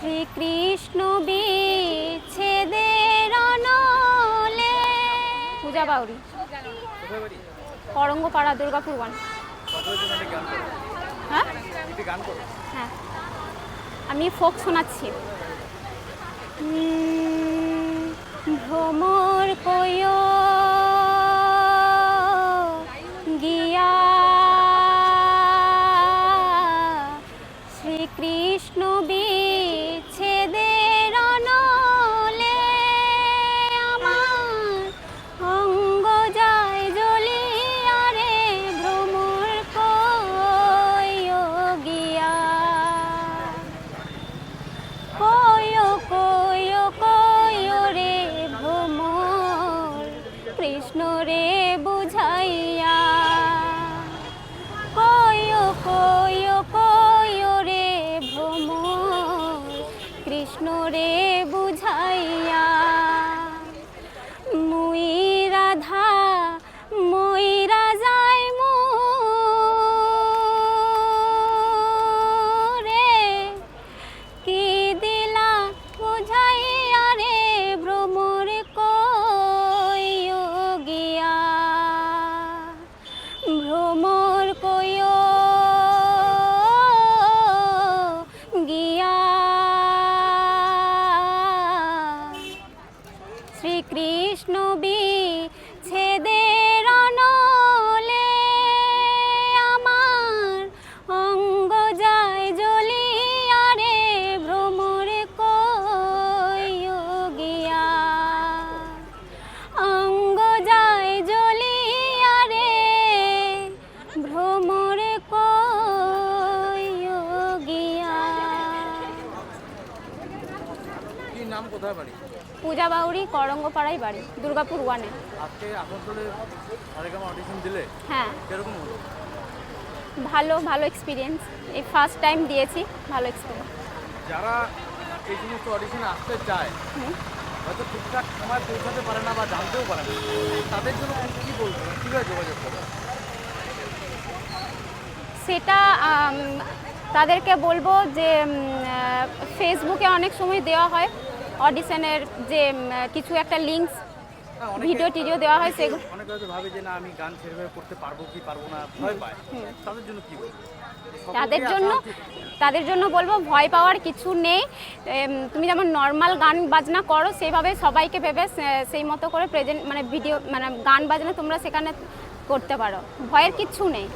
শ্রীকৃষ্ণ বিচ্ছেদের অনলে। পূজা বাউরি। করঙ্গপাড়া দুর্গাপুর ওয়ান। হ্যাঁ? হ্যাঁ। আমি ফোক শোনাচ্ছি। ভ্রমর কয় গিয়া শ্রীকৃষ্ণ বিচ্ছেদের কৃষ্ণ রে শ্রীকৃষ্ণ বিচ্ছেদের অনলে আমার অঙ্গ যায় জ্বলিয়া রে ভ্রমর কয় অঙ্গ যায় জ্বলিয়া রে ভ্রমর কয় নাম কোথায় বাড়ি? পূজা বাউরি করঙ্গপাড়াই বাড়ি দুর্গাপুর ওয়ানে। আজকে আসানসোলে অডিশন দিলে? হ্যাঁ। কীরকম হলো? ভালো ভালো এক্সপিরিয়েন্স এই ফার্স্ট টাইম দিয়েছি ভালো এক্সপিরিয়েন্স যারা এই সমস্ত অডিশনে আসতে চায় হয়তো ঠিকঠাক সময় পৌঁছাতে পারে না বা জানতেও পারে না। তাদের জন্য কী বলব কীভাবে যোগাযোগ করবে সেটা তাদেরকে বলব যে ফেসবুকে অনেক সময় দেওয়া হয়। অডিশনের যে কিছু একটা লিঙ্কস ভিডিও টিডিও দেওয়া হয় সেগুলো অনেকে হয়তো ভাবে যে না আমি গান সেভাবে করতে পারব কি পারব না? ভয় পায়। তাদের জন্য কি বলব? তাদের জন্য আসা তাদের জন্য বলব ভয় পাওয়ার কিছু নেই। তুমি যেমন নর্মাল গান বাজনা করো সেইভাবে সবাইকে ভেবে সেই মতো করে প্রেজেন্ট মানে ভিডিও মানে গান বাজনা তোমরা সেখানে করতে পারো। ভয়ের কিচ্ছু নেই।